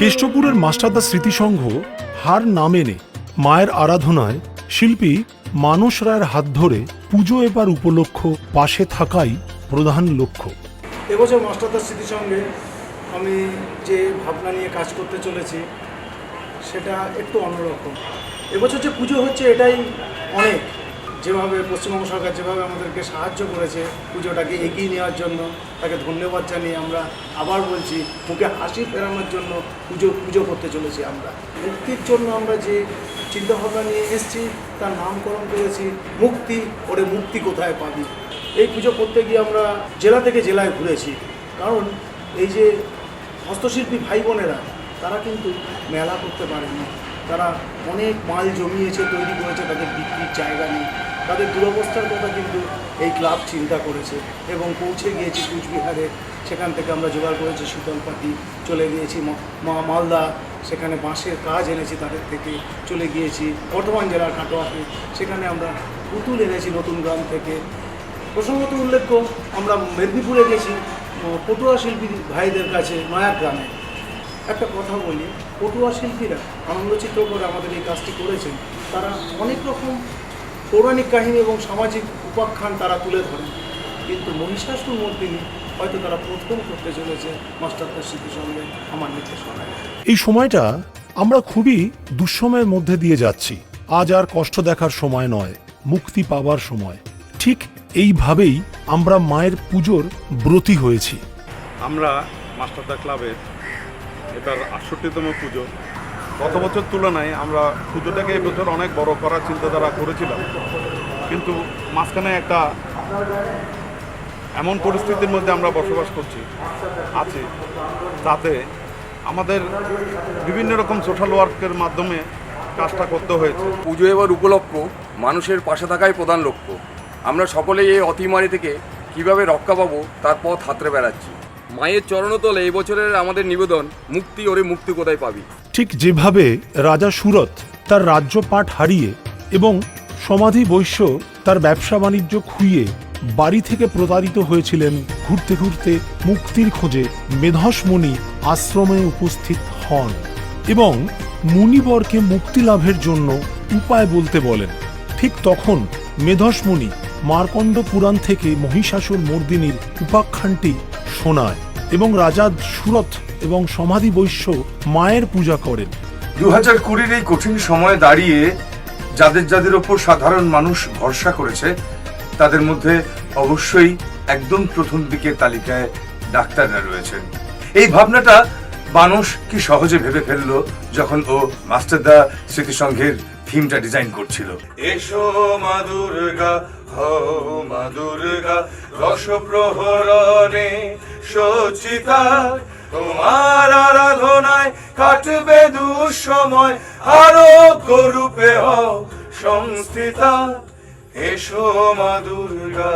কেষ্টপুরের মাস্টারদা স্মৃতিসংঘ হার না মেনে মায়ের আরাধনায় শিল্পী মানস রায়ের হাত ধরে পুজো এবার উপলক্ষ পাশে থাকাই প্রধান লক্ষ্য। এবছর মাস্টারদার স্মৃতির সঙ্গে আমি যে ভাবনা নিয়ে কাজ করতে চলেছি, সেটা একটু অন্যরকম। এবছর যে পুজো হচ্ছে, এটাই অনেক। যেভাবে পশ্চিমবঙ্গ সরকার যেভাবে আমাদেরকে সাহায্য করেছে, পুজোটাকে এগিয়ে নেওয়ার জন্য, তাকে ধন্যবাদ জানিয়ে আমরা আবার বলছি, মুখে হাসি ফেরানোর জন্য পুজো পুজো করতে চলেছি আমরা। মুক্তির জন্য আমরা যে চিন্তাভাবনা নিয়ে এসেছি, তার নামকরণ করেছি, মুক্তি, ওরে মুক্তি কোথায় পাবি? এই পুজো করতে গিয়ে আমরা জেলা থেকে জেলায় ঘুরেছি। কারণ এই যে হস্তশিল্পী ভাই বোনেরা, তারা কিন্তু মেলা করতে পারেনি তারা অনেক মাল জমিয়েছে, তৈরি করেছে, তাদের বিক্রির জায়গা নেই। তাদের দুরবস্থার কথা কিন্তু এই ক্লাব চিন্তা করেছে এবং পৌঁছে গিয়েছি কুচবিহারে। সেখান থেকে আমরা জোগাড় করেছি, শীতলপাটি চলে গিয়েছি মালদা। সেখানে বাঁশের কাজ এনেছি তাদের থেকে। চলে গিয়েছি বর্ধমান জেলার কাটোয়াতে। সেখানে আমরা পুতুল এনেছি নতুন গ্রাম থেকে। প্রসঙ্গত উল্লেখ্য, আমরা মেদিনীপুরে গেছি পটুয়া শিল্পী ভাইদের কাছে নয়া গ্রামে একটা কথা বলি পটুয়া শিল্পীরা আনন্দচিত্র করে আমাদের এই কাজটি করেছেন। তারা অনেক রকম পৌরাণিক কাহিনী এবং সামাজিক উপাখ্যান তারা তুলে ধরেন। কিন্তু মহিষাসুর মর্দিনী হয়তো তারা প্রথম করতে চলেছে মাস্টারদার স্মৃতির সঙ্গে আমার নির্দেশনায় এই সময়টা আমরা খুবই দুঃসময়ের মধ্যে দিয়ে যাচ্ছি। আজ আর কষ্ট দেখার সময় নয় মুক্তি পাওয়ার সময়। ঠিক এইভাবেই আমরা মায়ের পুজোর ব্রতী হয়েছি। আমরা মাস্টারদা ক্লাবের এটার আটষট্টিতম পুজো। গত বছর তুলনায় আমরা পুজোটাকে এবছর অনেক বড় করার চিন্তাধারা করেছিলাম। কিন্তু মাঝখানে একটা এমন পরিস্থিতির মধ্যে আমরা বসবাস করছি, আছি, তাতে আমাদের বিভিন্ন রকম সোশ্যাল ওয়ার্কের মাধ্যমে কাজটা করতে হয়েছে। পুজো এবার উপলক্ষ, মানুষের পাশে থাকাই প্রধান লক্ষ্য। আমরা সকলেই এই অতিমারি থেকে কীভাবে রক্ষা পাবো, তার পথ হাতড়ে বেড়াচ্ছি। মায়ের চরণতলে এই বছরের আমাদের নিবেদন, মুক্তি ওরে মুক্তি কোথায় পাবি? ঠিক যেভাবে রাজা সুরত তার রাজ্যপাট হারিয়ে এবং সমাধি বৈশ্য তার ব্যবসা বাণিজ্য খুইয়ে বাড়ি থেকে প্রতারিত হয়েছিলেন, ঘুরতে ঘুরতে মুক্তির খোঁজে মেধসমণি আশ্রমে উপস্থিত হন এবং মুনিবরকে মুক্তি লাভের জন্য উপায় বলতে বলেন। ঠিক তখন মেধসমণি মার্কণ্ড পুরাণ থেকে মহিষাসুর মর্দিনীর উপাখ্যানটি শোনায় এবং রাজা সুরথ এবং সমাধি বৈশ্য মায়ের পূজা করেন। দু হাজার কুড়ির এই কঠিন সময়ে দাঁড়িয়ে যাদের যাদের ওপর সাধারণ মানুষ ভরসা করেছে তাদের মধ্যে অবশ্যই একদম প্রথম দিকের তালিকায় ডাক্তাররা রয়েছেন। এই ভাবনাটা মানুষ কি সহজে ভেবে ফেলল যখন ও মাস্টারদা স্মৃতিসংঘের থিমটা ডিজাইন করছিল। এসো মা দুর্গা হো মা দুর্গা রস সচিতা তোমার আরাধনায় কাটবে দুঃসময় আরও করূপে হও সংস্থিতা এসো মা দুর্গা।